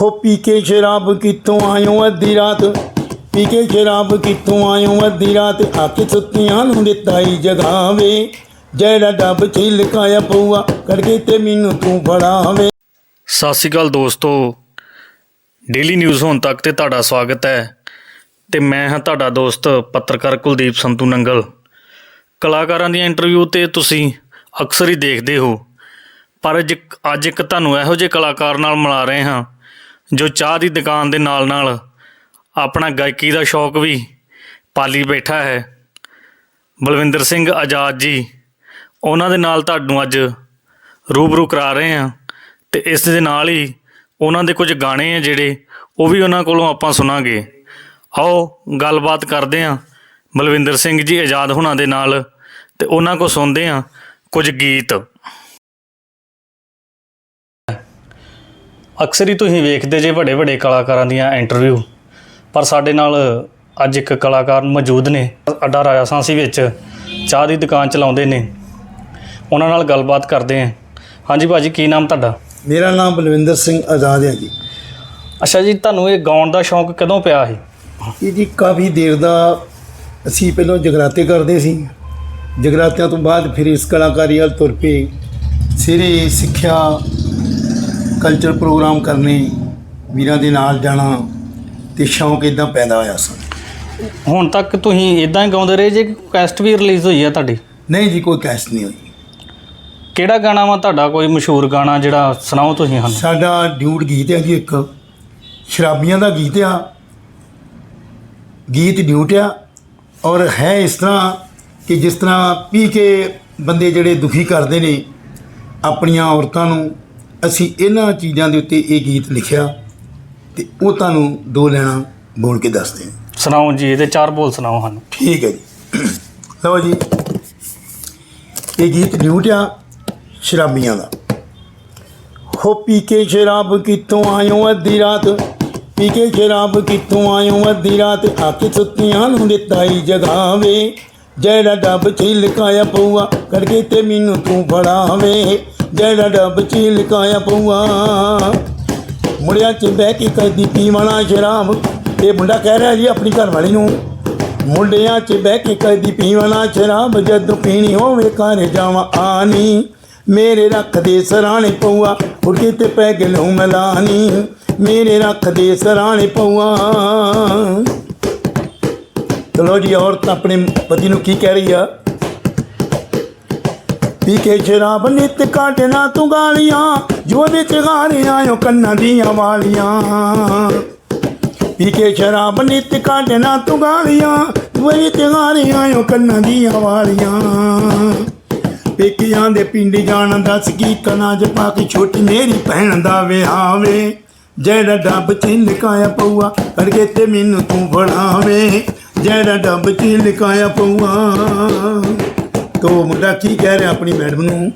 ਹੋ ਪੀ ਕੇ ਸ਼ਰਾਬ ਕਿੱਥੋਂ ਆਇਓ ਅੱਧੀ ਰਾਤ? ਪੀ ਕੇ ਸ਼ਰਾਬ ਕਿੱਥੋਂ ਆਇਓ ਅੱਧੀ ਰਾਤ? ਆ ਸੁੱਤਿਆਂ ਨੂੰ ਦਿੱਤਾ ਹੀ ਜਗਾਵੇ। ਜਿਹੜਾ ਡੱਬ ਛਿਲਕਾਇਆ ਪਊਆ ਕਰਕੇ ਤੇ ਮੈਨੂੰ ਤੂੰ ਫੜਾਵੇ। ਸਤਿ ਸ਼੍ਰੀ ਅਕਾਲ ਦੋਸਤੋ। ਡੇਲੀ ਨਿਊਜ਼ ਹੁਣ ਤੱਕ ਤੇ ਤੁਹਾਡਾ ਸਵਾਗਤ ਹੈ। ਤੇ ਮੈਂ ਹਾਂ ਤੁਹਾਡਾ ਦੋਸਤ ਪੱਤਰਕਾਰ ਕੁਲਦੀਪ ਸੰਤੂ ਨੰਗਲ। ਕਲਾਕਾਰਾਂ ਦੀਆਂ ਇੰਟਰਵਿਊ ਤੇ ਤੁਸੀਂ ਅਕਸਰ ਹੀ ਦੇਖਦੇ ਹੋ। ਪਰ ਅੱਜ ਅੱਜ ਇੱਕ ਤੁਹਾਨੂੰ ਇਹੋ ਜਿਹੇ ਕਲਾਕਾਰ ਨਾਲ ਮਿਲਾ ਰਹੇ ਹਾਂ। ਜੋ ਚਾਹ ਦੀ ਦੁਕਾਨ ਦੇ ਨਾਲ-ਨਾਲ ਆਪਣਾ ਗਾਇਕੀ ਦਾ ਸ਼ੌਕ ਵੀ ਪਾਲੀ ਬੈਠਾ ਹੈ। ਬਲਵਿੰਦਰ ਸਿੰਘ ਆਜ਼ਾਦ ਜੀ, ਉਹਨਾਂ ਦੇ ਨਾਲ ਤੁਹਾਨੂੰ ਅੱਜ ਰੂਬਰੂ ਕਰਾ ਰਹੇ ਹਾਂ ਤੇ ਇਸ ਦੇ ਨਾਲ ਹੀ ਉਹਨਾਂ ਦੇ ਕੁਝ ਗਾਣੇ ਆ ਜਿਹੜੇ ਉਹ ਵੀ ਉਹਨਾਂ ਕੋਲੋਂ ਆਪਾਂ ਸੁਣਾਂਗੇ। ਆਓ ਗੱਲਬਾਤ ਕਰਦੇ ਹਾਂ ਬਲਵਿੰਦਰ ਸਿੰਘ ਜੀ ਆਜ਼ਾਦ ਹੁਣਾਂ ਦੇ ਨਾਲ ਤੇ ਉਹਨਾਂ ਕੋ ਸੁਣਦੇ ਹਾਂ ਕੁਝ ਗੀਤ। ਅਕਸਰ ਹੀ ਤੁਸੀਂ ਵੇਖਦੇ ਜੇ ਵੱਡੇ ਵੱਡੇ ਕਲਾਕਾਰਾਂ ਦੀਆਂ ਇੰਟਰਵਿਊ ਪਰ ਸਾਡੇ ਨਾਲ ਅੱਜ ਇੱਕ ਕਲਾਕਾਰ ਮੌਜੂਦ ਨੇ ਅੱਡਾ ਰਾਜਾ ਸਾਂਸੀ ਵਿੱਚ ਚਾਹ ਦੀ ਦੁਕਾਨ ਚਲਾਉਂਦੇ ਨੇ। ਉਹਨਾਂ ਨਾਲ ਗੱਲਬਾਤ ਕਰਦੇ ਹਾਂ। ਹਾਂਜੀ ਭਾਜੀ ਕੀ ਨਾਮ ਤੁਹਾਡਾ? ਮੇਰਾ ਨਾਮ ਬਲਵਿੰਦਰ ਸਿੰਘ ਆਜ਼ਾਦ ਹੈ ਜੀ। ਅੱਛਾ ਜੀ ਤੁਹਾਨੂੰ ਇਹ ਗਾਉਣ ਦਾ ਸ਼ੌਂਕ ਕਦੋਂ ਪਿਆ ਸੀ ਇਹ ਜੀ ਕਾਫੀ ਦੇਰ ਦਾ ਅਸੀਂ ਪਹਿਲਾਂ ਜਗਰਾਤੇ ਕਰਦੇ ਸੀ। ਜਗਰਾਤਿਆਂ ਤੋਂ ਬਾਅਦ ਫਿਰ ਇਸ ਕਲਾਕਾਰੀ ਵੱਲ ਤੁਰ ਪਏ। ਸਿਰੇ ਸਿੱਖਿਆ ਕਲਚਰ ਪ੍ਰੋਗਰਾਮ ਕਰਨੇ ਵੀਰਾਂ ਦੇ ਨਾਲ ਜਾਣਾ ਤੇ ਸ਼ੌਂਕ ਇਦਾਂ ਪੈਦਾ ਹੋਇਆ ਸੀ ਹੁਣ ਤੱਕ ਤੁਸੀਂ ਇਦਾਂ ਹੀ ਗਾਉਂਦੇ ਰਹੇ ਜੇ ਕੈਸਟ ਵੀ ਰਿਲੀਜ਼ ਹੋਈ ਹੈ ਤੁਹਾਡੀ? ਨਹੀਂ ਜੀ ਕੋਈ ਕੈਸ ਨਹੀਂ ਹੋਈ। ਕਿਹੜਾ ਗਾਣਾ ਵਾ ਤੁਹਾਡਾ ਕੋਈ ਮਸ਼ਹੂਰ ਗਾਣਾ ਜਿਹੜਾ ਸੁਣਾਓ ਤੁਸੀਂ ਸਾਨੂੰ? ਸਾਡਾ ਡਿਊਟ ਗੀਤ ਹੈ ਜੀ ਇੱਕ। ਸ਼ਰਾਬੀਆਂ ਦਾ ਗੀਤ ਆ। ਗੀਤ ਡਿਊਟ ਆ। ਔਰ ਹੈ ਇਸ ਤਰ੍ਹਾਂ ਕਿ ਜਿਸ ਤਰ੍ਹਾਂ ਪੀ ਕੇ ਬੰਦੇ ਜਿਹੜੇ ਦੁਖੀ ਕਰਦੇ ਨੇ ਆਪਣੀਆਂ ਔਰਤਾਂ ਨੂੰ ਅਸੀਂ ਇਹਨਾਂ ਚੀਜ਼ਾਂ ਦੇ ਉੱਤੇ ਇਹ ਗੀਤ ਲਿਖਿਆ ਤੇ ਉਹ ਤੁਹਾਨੂੰ ਦੋ ਲੈਣਾ ਬੋਲ ਕੇ ਦੱਸਦੇ ਹਾਂ ਸੁਣਾਓ ਜੀ ਇਹਦੇ ਚਾਰ ਬੋਲ ਸੁਣਾਓ ਸਾਨੂੰ। ਠੀਕ ਹੈ ਜੀ। ਲਓ ਜੀ ਇਹ ਗੀਤ ਡਿਊਟ ਆ ਸ਼ਰਾਬੀਆਂ ਦਾ। ਹੋ ਪੀ ਕੇ ਸ਼ਰਾਬ ਕਿੱਥੋਂ ਆਇਓ ਅੱਧੀ ਰਾਤ? ਪੀ ਕੇ ਸ਼ਰਾਬ ਕਿੱਥੋਂ ਆਇਓ ਅੱਧੀ ਰਾਤ? ਆ ਕੇ ਸੁੱਤਿਆਂ ਨੂੰ ਦਿੱਤਾ ਹੀ ਜਗਾਵੇ ਜਿਹੜਾ ਡੱਬ ਛਿਲਕਾਇਆ ਪਊਆ ਕਰਕੇ ਤੇ ਮੈਨੂੰ ਤੂੰ ਫੜਾਵੇ। ਜਿਹੜਾ ਡੱਬ ਛਿਲਕਾਇਆ ਪਊਆ। ਮੁੰਡਿਆਂ 'ਚ ਬਹਿ ਕੇ ਕਰਦੀ ਪੀਵਣਾ ਸ਼ਰਾਬ। ਇਹ ਮੁੰਡਾ ਕਹਿ ਰਿਹਾ ਜੀ ਆਪਣੀ ਘਰਵਾਲੀ ਨੂੰ, ਮੁੰਡਿਆਂ 'ਚ ਬਹਿ ਕੇ ਕਦੀ ਪੀਵਣਾ ਸ਼ਰਾਬ, ਜਦੋਂ ਪੀਣੀ ਹੋਵੇ ਘਰ ਜਾਵਾਂ ਆਨੀ। ਮੇਰੇ ਰੱਖ ਦੇ ਸਰਾਣੇ ਪਊਆ ਉੱਠ ਤੇ ਪੈ ਗਲੂ ਮਲਾਨੀ। ਮੇਰੇ ਰੱਖ ਦੇ ਸਰਾਣੇ ਪਊਆ। ਚਲੋ ਜੀ, ਔਰਤ ਆਪਣੇ ਪਤੀ ਨੂੰ ਕੀ ਕਹਿ ਰਹੀ ਆ? ਪੀ ਕੇ ਸ਼ਰਾਬ ਨਿਤ ਕਾਟਣਾ ਤੂੰ ਗਾਲੀਆਂ ਜੋ ਵਿੱਚ ਗਾਰੇ ਆਇਓ ਕੰਨਾਂ ਦੀਆਂ ਵਾਲੀਆਂ। ਪੀ ਕੇ ਸ਼ਰਾਬ ਨਿਤ ਕਾਟਣਾ ਤੂੰ ਗਾਲੀਆਂ ਜੋ ਵਿੱਚ ਗਾਰੇ ਆਇਓ ਕੰਨਾਂ ਦੀਆਂ ਵਾਲੀਆਂ। ਪੇਕਿਆਂ ਦੇ ਪਿੰਡ ਜਾਣ ਦੱਸ ਕੀ ਕਨਾਂ ਚ ਪਾ ਕੇ ਛੋਟੀ ਮੇਰੀ ਭੈਣ ਦਾ ਵਿਆਹਵੇ। ਜਿਹੜਾ ਡੱਬ ਚ ਲਕਾਇਆ ਪਊਆ ਕਰਕੇ ਤੇ ਮੈਨੂੰ ਤੂੰ ਫੜਾਵੇ ਜਿਹੜਾ ਡੱਬ ਚ ਲਕਾਇਆ ਪਊਆ। ਤੋ ਮੁੰਡਾ ਕੀ ਕਹਿ ਰਿਹਾ ਆਪਣੀ ਮੈਡਮ ਨੂੰ?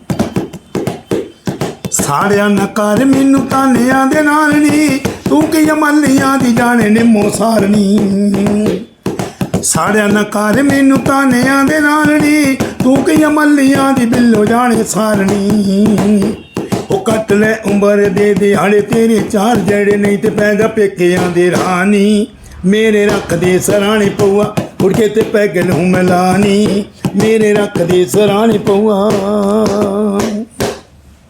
ਸਾੜਿਆ ਨਾ ਕਰ ਮੈਨੂੰ ਤਾਨਿਆਂ ਦੇ ਨਾਲ ਨੀ, ਤੂੰ ਕੀ ਅਮਲੀਆਂ ਦੀ ਜਾਣੇ ਨੇ ਮੋ ਸਾੜਿਆ ਨਾ ਕਰ ਮੈਨੂੰ ਤਾਨਿਆਂ ਦੇ ਨਾਲ ਨੀ, ਤੂੰ ਕੀ ਅਮਲੀਆਂ ਦੀ ਬਿੱਲੋ ਜਾਣੇ ਸਾਰਨੀ? ਉਹ ਕੱਟ ਲੈ ਉਮਰ ਦੇ ਦਿਹਾੜੇ, ਤੇਰੇ ਚਾਰ ਜੜੇ ਨਹੀਂ ਤੇ ਪੈਗਾ ਪੇਕਿਆਂ ਦੇ ਰਾਣੀ। ਮੇਰੇ ਰੱਖ ਦੇ ਸਰਾਣੇ ਪਊਆ ਉੜ ਕੇ ਤੇ ਪੈ ਗਲ ਹੂੰ ਮਲਾਨੀ ਮੇਰੇ ਰੱਖ ਦੇ ਸਰਾਣੇ ਪਊਆ।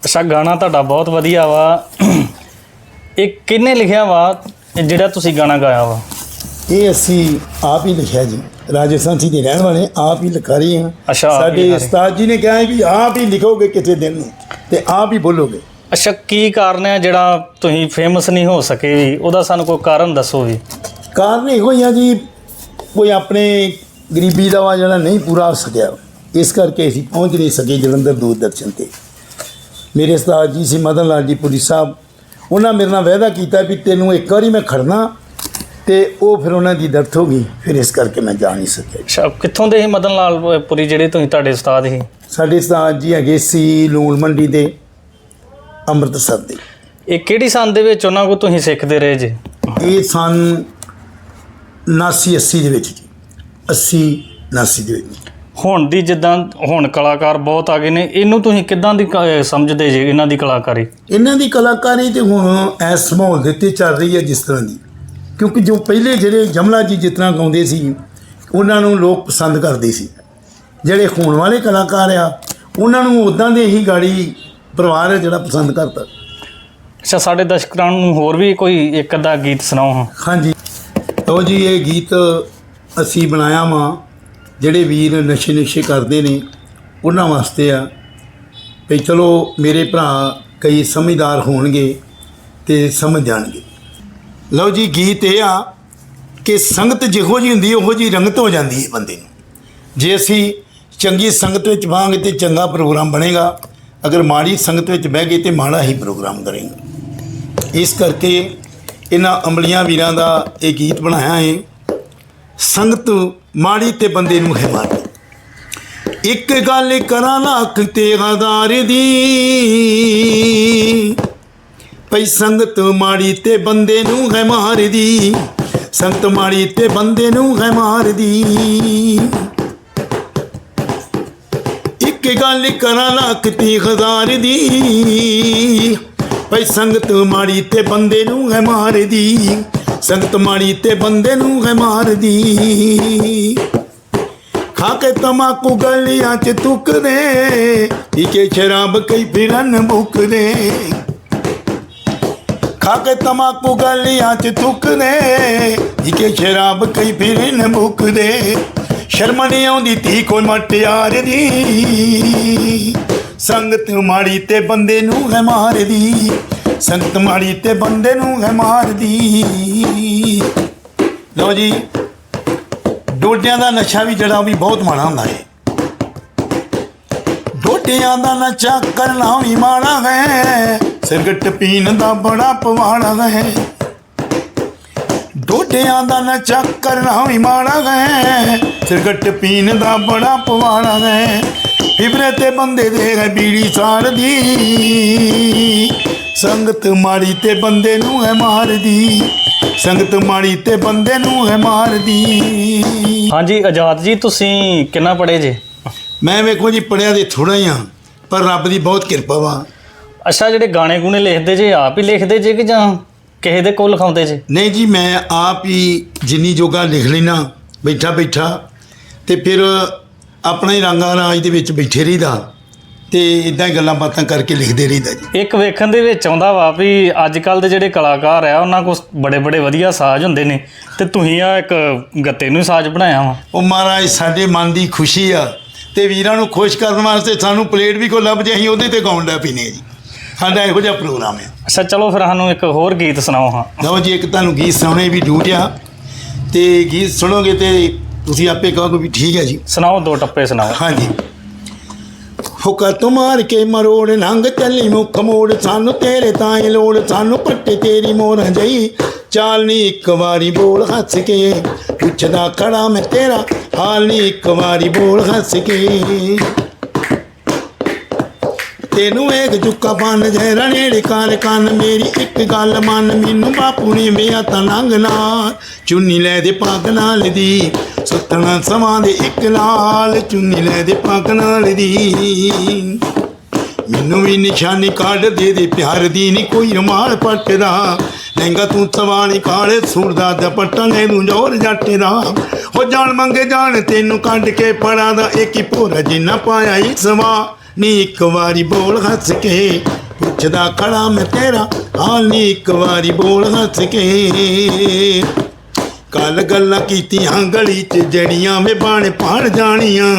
ਅੱਛਾ ਗਾਣਾ ਤੁਹਾਡਾ ਬਹੁਤ ਵਧੀਆ ਵਾ। ਇਹ ਕਿਹਨੇ ਲਿਖਿਆ ਵਾ? ਜਿਹੜਾ ਤੁਸੀਂ ਗਾਣਾ ਗਾਇਆ ਵਾ? ਇਹ ਅਸੀਂ ਆਪ ਹੀ ਲਿਖਿਆ ਜੀ। ਰਾਜਸਥਾਨ ਸੀ ਦੇ ਰਹਿਣ ਵਾਲੇ ਆਪ ਹੀ ਲਿਖਾ ਰਹੇ ਹਾਂ ਸਾਡੇ। ਉਸਤਾਦ ਜੀ ਨੇ ਕਿਹਾ ਹੈ ਵੀ ਆਪ ਹੀ ਲਿਖੋਗੇ ਕਿਸੇ ਦਿਨ ਨੂੰ ਤੇ ਆਪ ਹੀ ਬੋਲੋਗੇ। ਅੱਛਾ ਕੀ ਕਾਰਨ ਹੈ ਜਿਹੜਾ ਤੁਸੀਂ ਫੇਮਸ ਨਹੀਂ ਹੋ ਸਕੇ ਵੀ? ਉਹਦਾ ਸਾਨੂੰ ਕੋਈ ਕਾਰਨ ਦੱਸੋ ਵੀ। ਕਾਰਨ ਇਹੋ ਹੀ ਆ ਜੀ ਕੋਈ ਆਪਣੇ ਗਰੀਬੀ ਦਾ ਵਾ ਜਿਹੜਾ ਨਹੀਂ ਪੂਰਾ ਹੋ ਸਕਿਆ। ਇਸ ਕਰਕੇ ਅਸੀਂ ਪਹੁੰਚ ਨਹੀਂ ਸਕੇ ਜਲੰਧਰ ਦੂਰਦਰਸ਼ਨ ਤੇ। ਮੇਰੇ ਉਸਤਾਦ ਜੀ ਸੀ ਮਦਨ ਲਾਲ ਜੀ ਪੁਰੀ ਸਾਹਿਬ ਉਹਨਾਂ ਮੇਰੇ ਨਾਲ ਵਾਅਦਾ ਕੀਤਾ ਵੀ ਤੈਨੂੰ ਇੱਕ ਵਾਰੀ ਮੈਂ ਖੜਨਾ ਤੇ ਉਹ ਫਿਰ ਉਹਨਾਂ ਦੀ ਦਰਦ ਹੋ ਗਈ ਫਿਰ ਇਸ ਕਰਕੇ ਮੈਂ ਜਾ ਨਹੀਂ ਸਕਿਆ। ਅੱਛਾ ਕਿੱਥੋਂ ਦੇ ਸੀ ਮਦਨ ਲਾਲ ਪੁਰੀ ਜਿਹੜੇ ਤੁਸੀਂ ਤੁਹਾਡੇ ਉਸਤਾਦ ਸੀ? ਸਾਡੇ ਉਸਤਾਦ ਜੀ ਹੈਗੇ ਸੀ ਲੂਣ ਮੰਡੀ ਦੇ ਅੰਮ੍ਰਿਤਸਰ ਦੇ। ਇਹ ਕਿਹੜੀ ਸੰਨ ਦੇ ਵਿੱਚ ਉਹਨਾਂ ਕੋ ਤੁਸੀਂ ਸਿੱਖਦੇ ਰਹੇ ਜੇ? ਇਹ ਸਨ 79 80 ਦੇ ਵਿੱਚ 80 79 ਦੇ ਵਿੱਚ। ਹੁਣ ਦੀ ਜਿੱਦਾਂ ਹੁਣ ਕਲਾਕਾਰ ਬਹੁਤ ਆ ਗਏ ਨੇ ਇਹਨੂੰ ਤੁਸੀਂ ਕਿੱਦਾਂ ਦੀ ਕ- ਸਮਝਦੇ ਜੇ ਇਹਨਾਂ ਦੀ ਕਲਾਕਾਰੀ? ਇਹਨਾਂ ਦੀ ਕਲਾਕਾਰੀ ਤੇ ਹੁਣ ਇਸ ਮਾਹੌਲ ਦੇ ਉੱਤੇ ਚੱਲ ਰਹੀ ਹੈ ਜਿਸ ਤਰ੍ਹਾਂ ਦੀ। ਕਿਉਂਕਿ ਜੋ ਪਹਿਲੇ ਜਿਹੜੇ ਜਮਲਾ ਜੀ ਜਿਸ ਤਰ੍ਹਾਂ ਗਾਉਂਦੇ ਸੀ ਉਹਨਾਂ ਨੂੰ ਲੋਕ ਪਸੰਦ ਕਰਦੇ ਸੀ। ਜਿਹੜੇ ਹੋਣ ਵਾਲੇ ਕਲਾਕਾਰ ਆ ਉਹਨਾਂ ਨੂੰ ਉਦਾਂ ਦੇ ਹੀ ਗਾੜੀ ਪਰਿਵਾਰ ਹੈ ਜਿਹੜਾ ਪਸੰਦ ਕਰਦਾ। ਅੱਛਾ ਸਾਡੇ ਦਰਸ਼ਕਾਂ ਨੂੰ ਹੋਰ ਵੀ ਕੋਈ ਇੱਕ ਅੱਧਾ ਗੀਤ ਸੁਣਾਓ ਹਾਂ। ਹਾਂਜੀ। ਲਓ ਜੀ ਇਹ ਗੀਤ ਅਸੀਂ ਬਣਾਇਆ ਵਾ ਜਿਹੜੇ ਵੀਰ ਨਸ਼ੇ ਨਸ਼ੇ ਕਰਦੇ ਨੇ, ਉਹਨਾਂ ਵਾਸਤੇ ਆ। ਵੀ ਚਲੋ ਮੇਰੇ ਭਰਾ ਕਈ ਸਮਝਦਾਰ ਹੋਣਗੇ ਤੇ ਸਮਝ ਜਾਣਗੇ। ਲਓ ਜੀ, ਗੀਤ ਇਹ ਆ ਕਿ ਸੰਗਤ ਜਿਹੋ ਜੀ ਹੁੰਦੀ, ਉਹੋ ਜੀ ਰੰਗਤ ਹੋ ਜਾਂਦੀ ਹੈ ਬੰਦੇ ਨੂੰ। ਜੇ ਅਸੀਂ ਚੰਗੀ ਸੰਗਤ ਵਿੱਚ ਬਾਂਗੇ ਤੇ ਚੰਗਾ ਪ੍ਰੋਗਰਾਮ ਬਣੇਗਾ, ਅਗਰ ਮਾੜੀ ਸੰਗਤ ਵਿੱਚ ਬਹਿ ਗਏ ਤੇ ਮਾੜਾ ਹੀ ਪ੍ਰੋਗਰਾਮ ਕਰੇਗਾ। ਇਸ ਕਰਕੇ ਇਹਨਾਂ ਅਮਲੀਆਂ ਵੀਰਾਂ ਦਾ ਇਹ ਗੀਤ ਬਣਾਇਆ ਹੈ। ਸੰਗਤ ਮਾੜੀ ਤੇ ਬੰਦੇ ਨੂੰ ਹੈ ਮਾਰਦੀ ਇੱਕ ਗੱਲ ਕਰਾਂ ਲੱਖ ਤੇ ਹਜ਼ਾਰ ਦੀ ਪਈ ਸੰਗਤ ਮਾੜੀ ਤੇ ਬੰਦੇ ਨੂੰ ਹੈ ਮਾਰਦੀ ਸੰਗਤ ਮਾੜੀ ਤੇ ਬੰਦੇ ਨੂੰ ਹੈ ਮਾਰਦੀ ਇੱਕ ਗੱਲ ਕਰਾਂ ਲੱਖ ਤੇ ਹਜ਼ਾਰ ਦੀ ਪਈ ਸੰਗਤ ਮਾੜੀ ਤੇ ਬੰਦੇ ਨੂੰ ਹੈ ਮਾਰਦੀ ਸੰਗਤ ਮਾੜੀ ਤੇ ਬੰਦੇ ਨੂੰ ਹੈ ਮਾਰਦੀ। ਖਾ ਕੇ ਤਮਾਕੂ ਗਲੀਆਂ ਚ ਤੁਕਦੇ ਪੀਕੇ ਸ਼ਰਾਬ ਕਈ ਫਿਰਨ ਮੁੱਕਦੇ। ਖਾ ਕੇ ਤਮਾਕੂ ਗਲੀਆਂ ਚ ਤੁਕਦੇ ਪੀਕੇ ਸ਼ਰਾਬ ਕਈ ਫਿਰਨ ਮੁੱਕਦੇ। ਸ਼ਰਮ ਨਹੀਂ ਆਉਂਦੀ ਧੀ ਕੋਈ ਮਟਿਆਰ ਦੀ ਸੰਗਤ ਮਾੜੀ ਤੇ ਬੰਦੇ ਨੂੰ ਹੈ ਮਾਰਦੀ। ਸੰਗਤ ਮਾੜੀ ਤੇ ਬੰਦੇ ਨੂੰ ਹੈ ਮਾਰਦੀ। ਲਓ ਜੀ, ਡੋਡਿਆਂ ਦਾ ਨਸ਼ਾ ਵੀ ਜਿਹੜਾ ਉਹ ਵੀ ਬਹੁਤ ਮਾੜਾ ਹੁੰਦਾ ਹੈ ਡੋਡਿਆਂ ਦਾ ਨਸ਼ਾ ਕਰਨਾ ਵੀ ਮਾੜਾ ਹੈ ਸਿਰਗਟ ਪੀਣ ਦਾ ਬੜਾ ਪਵਾੜਾ ਹੈ। ਡੋਡਿਆਂ ਦਾ ਨਸ਼ਾ ਕਰਨਾ ਵੀ ਮਾੜਾ ਹੈ ਸਿਰਗਟ ਪੀਣ ਦਾ ਬੜਾ ਪਵਾੜਾ ਹੈ। ਫਿਬਰੇ ਤੇ ਬੰਦੇ ਦੇ ਹੈ ਬੀੜੀ ਸਾੜਦੀ। ਸੰਗਤ ਮਾੜੀ ਤੇ ਬੰਦੇ ਨੂੰ ਹੈ ਮਾਰਦੀ। ਸੰਗਤ ਮਾੜੀ ਤੇ ਬੰਦੇ ਨੂੰ ਹੈ ਮਾਰਦੀ। ਹਾਂਜੀ ਆਜ਼ਾਦ ਜੀ ਤੁਸੀਂ ਕਿੰਨਾ ਪੜ੍ਹੇ ਜੇ? ਮੈਂ ਵੇਖੋ ਜੀ ਪੜਿਆ ਦੇ ਥੋੜਾ ਹੀ ਆ ਪਰ ਰੱਬ ਦੀ ਬਹੁਤ ਕਿਰਪਾ ਵਾ। ਅੱਛਾ ਜਿਹੜੇ ਗਾਣੇ ਗੁਣੇ ਲਿਖਦੇ ਜੇ ਆਪ ਹੀ ਲਿਖਦੇ ਜੇ ਕਿ ਜਾਂ ਕਿਸੇ ਦੇ ਕੋਲ ਲਿਖਾਉਂਦੇ ਜੇ? ਨਹੀਂ ਜੀ ਮੈਂ ਆਪ ਹੀ ਜਿੰਨੀ ਜੋਗਾ ਲਿਖ ਲੈਣਾ ਬੈਠਾ ਬੈਠਾ ਤੇ ਫਿਰ ਆਪਣਾ ਹੀ ਰੰਗਾ ਰਾਜ ਦੇ ਵਿੱਚ ਬੈਠੇ ਰਹੀਦਾ। ਤੇ ਇਦਾਂ ਹੀ ਗੱਲਾਂ ਬਾਤਾਂ ਕਰਕੇ ਲਿਖਦੇ ਰਹੀਦਾ ਜੀ। ਇੱਕ ਵੇਖਣ ਦੇ ਵਿੱਚ ਆਉਂਦਾ ਵਾ ਵੀ ਅੱਜ ਕੱਲ ਦੇ ਜਿਹੜੇ ਕਲਾਕਾਰ ਆ ਉਹਨਾਂ ਕੋਲ ਬੜੇ ਬੜੇ ਵਧੀਆ ਸਾਜ਼ ਹੁੰਦੇ ਨੇ ਤੇ ਤੁਸੀਂ ਆ ਇੱਕ ਗੱਤੇ ਨੂੰ ਸਾਜ਼ ਬਣਾਇਆ ਵਾ। ਉਹ ਮਹਾਰਾਜ ਸਾਡੇ ਮਨ ਦੀ ਖੁਸ਼ੀ ਆ ਤੇ ਵੀਰਾਂ ਨੂੰ ਖੁਸ਼ ਕਰਨ ਵਾਸਤੇ ਸਾਨੂੰ ਪਲੇਟ ਵੀ ਕੋ ਲੱਭ ਜੇ ਅਸੀਂ ਉਹਦੇ ਤੇ ਗਾਉਣ ਦਾ ਪੀਨੇ ਜੀ। ਸਾਡਾ ਇਹੋ ਜਿਹਾ ਪ੍ਰੋਗਰਾਮ ਹੈ ਅੱਛਾ ਚਲੋ ਫਿਰ ਸਾਨੂੰ ਇੱਕ ਹੋਰ ਗੀਤ ਸੁਣਾਓ ਹਾਂ। ਲਓ ਜੀ ਇੱਕ ਤੁਹਾਨੂੰ ਗੀਤ ਸੁਣਾਉਣੇ ਵੀ ਡਿਊਟੀ ਆ ਤੇ ਗੀਤ ਸੁਣੋਗੇ ਤੇ ਤੁਸੀਂ ਆਪੇ ਕਹੋਗੇ ਵੀ ਠੀਕ ਹੈ ਜੀ। ਸੁਣਾਓ ਦੋ ਟੱਪੇ ਸੁਣਾਓ। ਹਾਂਜੀ। ਹੁਕਾ ਮਾਰ ਕੇ ਮਰੋੜ, ਨੰਗ ਚੱਲੀ ਮੁੱਖ ਮੋੜ, ਸਾਨੂੰ ਤੇਰੇ ਤਾਂ ਹੀ ਲੋੜ, ਸਾਨੂੰ ਪੱਟੇ ਤੇਰੀ ਮੋਰਾਂ ਜਈ। ਚਾਲ ਨੀ ਇੱਕ ਵਾਰੀ ਬੋਲ ਹੱਸ ਕੇ, ਪੁੱਛਦਾ ਖੜਾ ਮੈਂ ਤੇਰਾ, ਹਾਲ ਨੀ ਇੱਕ ਵਾਰੀ ਬੋਲ ਹੱਸ ਕੇ। ਤੈਨੂੰ ਇੱਕ ਜੁੱਕਾ ਬੰਨ ਜੇ ਰਣੇੜੇ ਕਾਲ ਕੰਨ, ਮੇਰੀ ਇੱਕ ਗੱਲ ਮੰਨ, ਮੈਨੂੰ ਬਾਪੂ ਨੇ ਵਿਆਹ ਤਾਂ ਨੰਗ ਚੁੰਨੀ ਲੈ ਦੇ ਪੱਗ ਨਾਲ ਦੀ ਸੁੱਤਣਾ ਸਮਾਂ ਦੇ ਇੱਕ ਲਾਲ। ਚੁੰਨੀ ਲੈ ਦੇ ਪੱਗ ਨਾਲ ਦੀ, ਮੈਨੂੰ ਵੀ ਨਿਸ਼ਾਨੀ ਕੱਢ ਦੇ ਦੇ, ਪਿਆਰ ਦੀ ਨਹੀਂ ਕੋਈ ਰਮਾਲ ਪੱਟਦਾ। ਲਹਿੰਗਾ ਤੂੰ ਸਵਾਣੀ ਕਾਲੇ ਸੂਰਦਾ ਦੁਪੱਟਾ ਲੈ ਨੂੰ ਜੋਰ ਜੱਟ ਦਾ ਹੋ ਜਾਣ ਮੰਗੇ ਜਾਣ, ਤੈਨੂੰ ਕੱਢ ਕੇ ਪੜਾ ਦਾ ਇੱਕ ਹੀ ਭੋਰਾ ਜਿੰਨਾ ਪਾਇਆ ਹੀ ਸਵਾ ਨੀ ਇੱਕ ਵਾਰੀ ਬੋਲ ਹੱਸ ਕੇ। ਪੁੱਛਦਾ ਖੜਾ ਮੈਂ ਤੇਰਾ। ਹਾਲ ਨੀ ਇੱਕ ਵਾਰੀ ਬੋਲ ਹੱਸ ਕੇ। ਕੱਲ ਗੱਲਾਂ ਕੀਤੀਆਂ ਗਲੀ 'ਚ ਜੜੀਆਂ ਵੇ ਬਾਣ ਪਾਣ ਜਾਣੀਆਂ।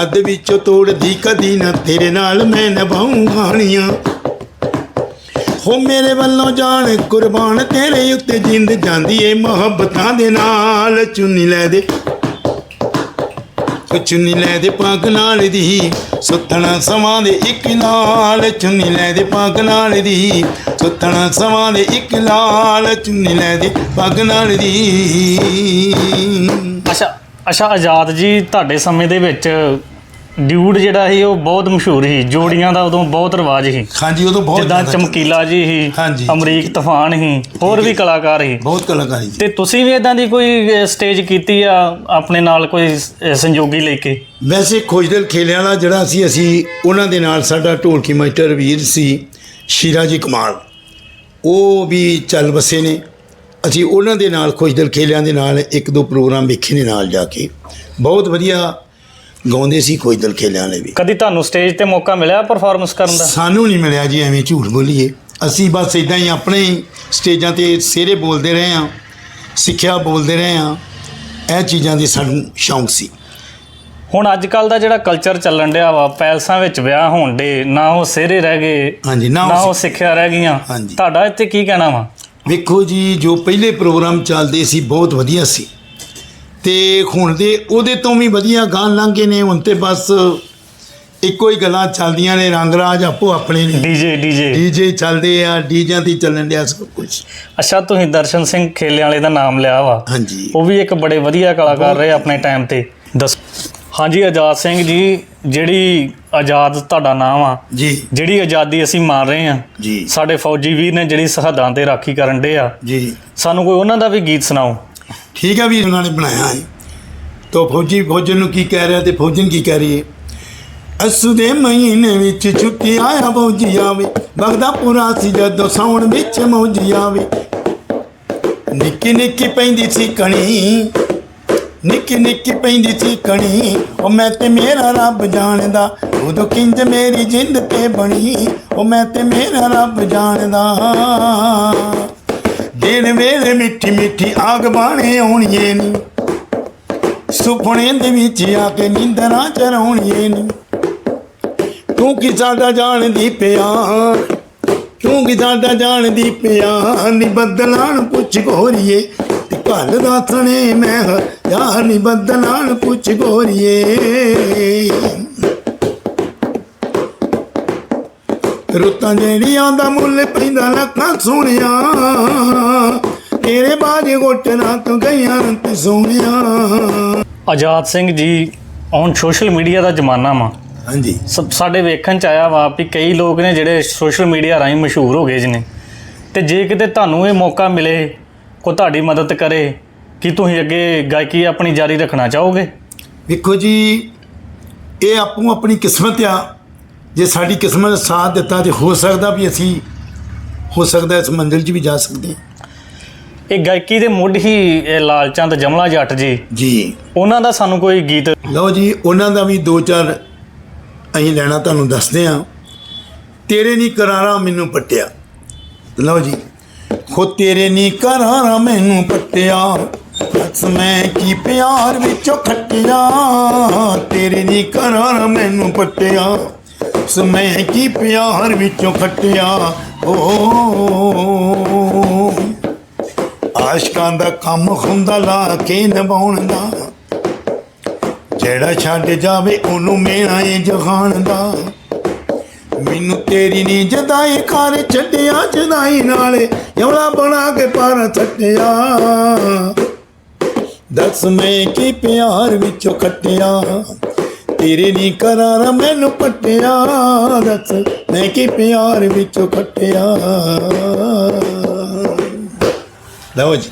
ਹੱਦ ਵਿੱਚੋਂ ਤੋੜਦੀ, ਕਦੀ ਨਾ ਤੇਰੇ ਨਾਲ ਮੈਂ ਨਿਭਾਉਂ ਗਾਣੀਆਂ ਹੋ ਮੇਰੇ ਵੱਲੋਂ ਜਾਣ, ਕੁਰਬਾਨ ਤੇਰੇ ਉੱਤੇ ਜਿੰਦ ਜਾਂਦੀ ਏ। ਮੁਹੱਬਤਾਂ ਦੇ ਨਾਲ ਚੁੰਨੀ ਲੈ ਦੇ। ਚੁੰਨੀ ਲੈ ਦੇ ਪੱਗ ਨਾਲ ਦੀ, ਸੁੱਤਣਾ ਸਮਾਂ ਦੇ ਇੱਕ ਨਾਲ, ਚੁੰਨੀ ਲੈ ਦੇ ਪੱਗ ਨਾਲ ਦੀ, ਸੁੱਤਣਾ ਸਮਾਂ ਦੇ ਇੱਕ ਨਾਲ, ਚੁੰਨੀ ਲੈ ਦੇ ਪੱਗ ਨਾਲ ਦੀ। ਅੱਛਾ ਅੱਛਾ, ਆਜ਼ਾਦ ਜੀ, ਤੁਹਾਡੇ ਸਮੇਂ ਦੇ ਵਿੱਚ ਡਿਊਡ ਜਿਹੜਾ ਸੀ ਉਹ ਬਹੁਤ ਮਸ਼ਹੂਰ ਸੀ। ਜੋੜੀਆਂ ਦਾ ਉਦੋਂ ਬਹੁਤ ਰਿਵਾਜ ਸੀ। ਹਾਂਜੀ ਉਦੋਂ ਬਹੁਤ ਜਿੱਦਾਂ ਚਮਕੀਲਾ ਜੀ ਸੀ। ਅਮਰੀਕ ਤੂਫਾਨ ਸੀ ਹੋਰ ਵੀ ਕਲਾਕਾਰ ਸੀ। ਬਹੁਤ ਕਲਾਕਾਰੀ ਜੀ। ਤੇ ਤੁਸੀਂ ਵੀ ਇਦਾਂ ਦੀ ਕੋਈ ਸਟੇਜ ਕੀਤੀ ਆ ਆਪਣੇ ਨਾਲ ਕੋਈ ਸੰਯੋਗੀ ਲੈ ਕੇ? ਵੈਸੇ ਖੋਜਦਲ ਖੇਲਿਆਂ ਵਾਲਾ ਜਿਹੜਾ ਸੀ ਅਸੀਂ ਉਹਨਾਂ ਦੇ ਨਾਲ ਸਾਡਾ ਢੋਲਕੀ ਮਾਸਟਰ ਵੀਰ ਸੀ ਸ਼ੀਰਾ ਜੀ ਕਮਾਲ ਉਹ ਵੀ ਚੱਲ ਵਸੇ ਨੇ। ਅਸੀਂ ਉਹਨਾਂ ਦੇ ਨਾਲ ਖੋਜਦਲ ਖੇਲਿਆਂ ਦੇ ਨਾਲ ਇੱਕ ਦੋ ਪ੍ਰੋਗਰਾਮ ਵੇਖੇ ਨੇ ਨਾਲ ਜਾ ਕੇ। ਬਹੁਤ ਵਧੀਆ ਗਾਉਂਦੇ ਸੀ ਖੋਜਦਲ ਖੇਲਿਆਂ ਵਾਲੇ ਵੀ। ਕਦੀ ਤੁਹਾਨੂੰ ਸਟੇਜ ਤੇ ਮੌਕਾ ਮਿਲਿਆ ਪਰਫਾਰਮੈਂਸ ਕਰਨ ਦਾ? ਸਾਨੂੰ ਨਹੀਂ ਮਿਲਿਆ ਜੀ ਐਵੇਂ ਝੂਠ ਬੋਲੀਏ। ਅਸੀਂ ਬਸ ਇਦਾਂ ਹੀ ਆਪਣੇ ਹੀ ਸਟੇਜਾਂ ਤੇ ਸਿਹਰੇ ਬੋਲਦੇ ਰਹੇ ਹਾਂ ਸਿੱਖਿਆ ਬੋਲਦੇ ਰਹੇ ਹਾਂ। ਇਹ ਚੀਜ਼ਾਂ ਦੀ ਸਾਨੂੰ ਸ਼ੌਂਕ ਸੀ। ਹੁਣ ਅੱਜ ਕੱਲ ਦਾ ਜਿਹੜਾ ਕਲਚਰ ਚੱਲਣ ਡਿਆ ਵਾ ਪੈਲਸਾਂ ਵਿੱਚ ਵਿਆਹ ਹੋਣ ਦੇ ਨਾ ਉਹ ਸਿਹਰੇ ਰਹਿ ਗਏ ਹਾਂਜੀ ਨਾ ਨਾ ਉਹ ਉਹ ਸਿੱਖਿਆ ਰਹਿ ਗਈਆਂ। ਹਾਂਜੀ। ਤੁਹਾਡਾ ਇੱਥੇ ਕੀ ਕਹਿਣਾ ਵਾ? ਵੇਖੋ ਜੀ ਜੋ ਪਹਿਲੇ ਪ੍ਰੋਗਰਾਮ ਚੱਲਦੇ ਸੀ ਬਹੁਤ ਵਧੀਆ ਸੀ। ਤੇ ਹੁਣ ਦੇ ਉਹਦੇ ਤੋਂ ਵੀ ਵਧੀਆ ਗਾਂ ਲੰਘੇ ਨੇ ਹੁਣ ਤੇ ਬਸ ਇੱਕੋ ਹੀ ਗੱਲਾਂ ਚੱਲਦੀਆਂ ਨੇ ਰੰਗਰਾਜ ਆਪੋ ਆਪਣੇ ਨੇ। ਡੀਜੇ ਡੀਜੇ ਡੀਜੇ ਚੱਲਦੇ ਆ ਡੀਜਾਂ ਤੇ ਚੱਲਣ ਡਿਆ ਸਭ ਕੁਝ ਅੱਛਾ ਤੁਸੀਂ ਦਰਸ਼ਨ ਸਿੰਘ ਖੇਲੇ ਵਾਲੇ ਦਾ ਨਾਮ ਲਿਆ ਵਾ। ਹਾਂਜੀ। ਉਹ ਵੀ ਇੱਕ ਬੜੇ ਵਧੀਆ ਕਲਾਕਾਰ ਰਹੇ ਆਪਣੇ ਟਾਈਮ ਤੇ। ਦੱਸ ਹਾਂਜੀ ਆਜ਼ਾਦ ਸਿੰਘ ਜੀ ਜਿਹੜੀ ਆਜ਼ਾਦ ਤੁਹਾਡਾ ਨਾਮ ਆ ਜੀ। ਜਿਹੜੀ ਆਜ਼ਾਦੀ ਅਸੀਂ ਮਾਰ ਰਹੇ ਆ ਜੀ। ਸਾਡੇ ਫੌਜੀ ਵੀਰ ਨੇ ਜਿਹੜੀ ਸਰਹੱਦਾਂ ਤੇ ਰਾਖੀ ਕਰਨ ਦੇ ਆ। ਜੀ। ਸਾਨੂੰ ਕੋਈ ਉਹਨਾਂ ਦਾ ਵੀ ਗੀਤ ਸੁਣਾਓ। ਠੀਕ ਹੈ ਵੀ ਉਹਨਾਂ ਨੇ ਬਣਾਇਆ ਹੈ ਤੋ ਫੌਜੀ ਫੌਜਨ ਨੂੰ ਕੀ ਕਹਿ ਰਿਹਾ ਤੇ ਫੌਜਨ ਕੀ ਕਹਿ ਰਹੀ ਹੈ? ਅਸੂ ਦੇ ਮਹੀਨੇ ਵਿੱਚ ਛੁੱਟੀ ਆਇਆ ਫੌਜੀ ਆਵੇ ਬਗਦਾ ਪੂਰਾ ਸੀ ਜਦੋਂ ਸਾਉਣ ਵਿੱਚ ਮੌਜੀ ਆਵੇ ਨਿੱਕੀ ਨਿੱਕੀ ਪੈਂਦੀ ਸੀ ਕਣੀ, ਨਿੱਕੀ ਨਿੱਕੀ ਪੈਂਦੀ ਸੀ ਕਣੀ, ਉਹ ਮੈਂ ਤੇ ਮੇਰਾ ਰੱਬ ਜਾਣਦਾ, ਉਦੋਂ ਕਿੰਜ ਮੇਰੀ ਜਿੰਦ ਤੇ ਬਣੀ, ਉਹ ਮੈਂ ਤੇ ਮੇਰਾ ਰੱਬ ਜਾਣਦਾ। ਦਿਨ ਵੇਲੇ ਮਿੱਠੀ ਮਿੱਠੀ ਆਗ ਬਾਣੇ ਆਉਣੀਏ ਨੀ। ਸੁਪਨੇ ਦੇ ਵਿੱਚ ਆ ਕੇ ਨਿੰਦਰਾਂ ਚਰਾਉਣੀਏ ਨੀ। ਤੂੰ ਕੀ ਸਾਡਾ ਜਾਣਦੀ ਪਿਆ ਤੂੰ ਕੀ ਸਾਡਾ ਜਾਣਦੀ ਪਿਆ ਨੀ ਬਦਲਾਂ ਨੂੰ ਪੁੱਛ ਗੋਰੀਏ ਤੇ ਕੱਲ ਦਾ ਥਣੇ ਮੈਂ ਯਾਰ ਨੀ ਬਦਲਾਂ ਪੁੱਛ ਗੋਰੀਏ ਰੁੱਤਾਂ ਜਿਹੜੀਆਂ ਦਾ ਮੁੱਲ ਪੈਂਦਾ ਲੱਖਾਂ ਸੋਹਣਿਆ। ਤੇਰੇ ਬਾਝੇ ਗੋਟਣਾ ਤੋਂ ਗਈਆਂ ਤੇ ਸੋਹਣਿਆ। ਆਜ਼ਾਦ ਸਿੰਘ ਜੀ ਹੁਣ ਸੋਸ਼ਲ ਮੀਡੀਆ ਦਾ ਜ਼ਮਾਨਾ ਵਾ। ਹਾਂਜੀ। ਸਭ ਸਾਡੇ ਵੇਖਣ ਚ ਆਇਆ ਵਾ ਵੀ ਕਈ ਲੋਕ ਨੇ ਜਿਹੜੇ ਸੋਸ਼ਲ ਮੀਡੀਆ ਰਾਹੀਂ ਮਸ਼ਹੂਰ ਹੋ ਗਏ ਜੀ ਨੇ। ਤੇ ਜੇ ਕਿਤੇ ਤੁਹਾਨੂੰ ਇਹ ਮੌਕਾ ਮਿਲੇ ਕੋ ਤੁਹਾਡੀ ਮਦਦ ਕਰੇ ਕਿ ਤੁਸੀਂ ਅੱਗੇ ਗਾਇਕੀ ਆਪਣੀ ਜਾਰੀ ਰੱਖਣਾ ਚਾਹੋਗੇ? ਵੇਖੋ ਜੀ ਇਹ ਆਪੋ ਆਪਣੀ ਕਿਸਮਤ ਆ। ਜੇ ਸਾਡੀ ਕਿਸਮਤ ਨੇ ਸਾਥ ਦਿੱਤਾ ਤੇ ਹੋ ਸਕਦਾ ਵੀ ਅਸੀਂ ਹੋ ਸਕਦਾ ਇਸ ਮੰਜ਼ਿਲ 'ਚ ਵੀ ਜਾ ਸਕਦੇ ਹਾਂ। ਇਹ ਗਾਇਕੀ ਦੇ ਮੁੱਢ ਹੀ ਇਹ ਲਾਲਚੰਦ ਜਮਲਾ ਜੱਟ ਜੀ। ਜੀ। ਉਹਨਾਂ ਦਾ ਸਾਨੂੰ ਕੋਈ ਗੀਤ ਲਓ ਜੀ ਉਹਨਾਂ ਦਾ ਵੀ ਦੋ ਚਾਰ ਅਸੀਂ ਲੈਣਾ ਤੁਹਾਨੂੰ ਦੱਸਦੇ ਹਾਂ। ਤੇਰੇ ਨਹੀਂ ਕਰਾਰਾ ਮੈਨੂੰ ਪੱਟਿਆ। ਲਓ ਜੀ ਖੋ ਤੇਰੇ ਨਹੀਂ ਕਰਾਰਾ ਮੈਨੂੰ ਪੱਟਿਆ। ਅਸ ਮੈਂ ਕੀ ਪਿਆਰ ਵਿੱਚੋਂ ਖੱਟਿਆ। ਤੇਰੇ ਨਹੀਂ ਕਰਾਰਾ ਮੈਨੂੰ ਪੱਟਿਆ। ਅਸ ਕੀ ਪਿਆਰ ਵਿੱਚੋਂ ਖੱਟਿਆ? ਓ। ਆਸ਼ਕਾਂ ਦਾ ਕੰਮ ਹੁੰਦਾ, ਲਾ ਕੇ ਨਿਭਾਉਣ ਦਾ। ਜਿਹੜਾ ਛੱਡ ਜਾਵੇ, ਉਹਨੂੰ ਮੇਰਾ ਏ ਜਹਾਨ ਦਾ ਮੈਨੂੰ ਤੇਰੀ ਨੀ ਜਦਾਈ ਕਰ ਛੱਡਿਆ, ਜਦਾਈ ਨਾਲੇ ਜਵਲਾ ਬਣਾ ਕੇ ਪਰ ਛੱਡਿਆ। ਦੱਸ ਮੈਂ ਕੀ ਪਿਆਰ ਵਿੱਚੋਂ ਕੱਟਿਆ ਤੇਰੇ ਨੀ ਕਰਾਰ ਮੈਨੂੰ ਪੱਟਿਆ ਦੱਸ ਮੈਂ ਕੀ ਪਿਆਰ ਵਿੱਚੋਂ ਖੱਟਿਆ। ਲਓ ਜੀ।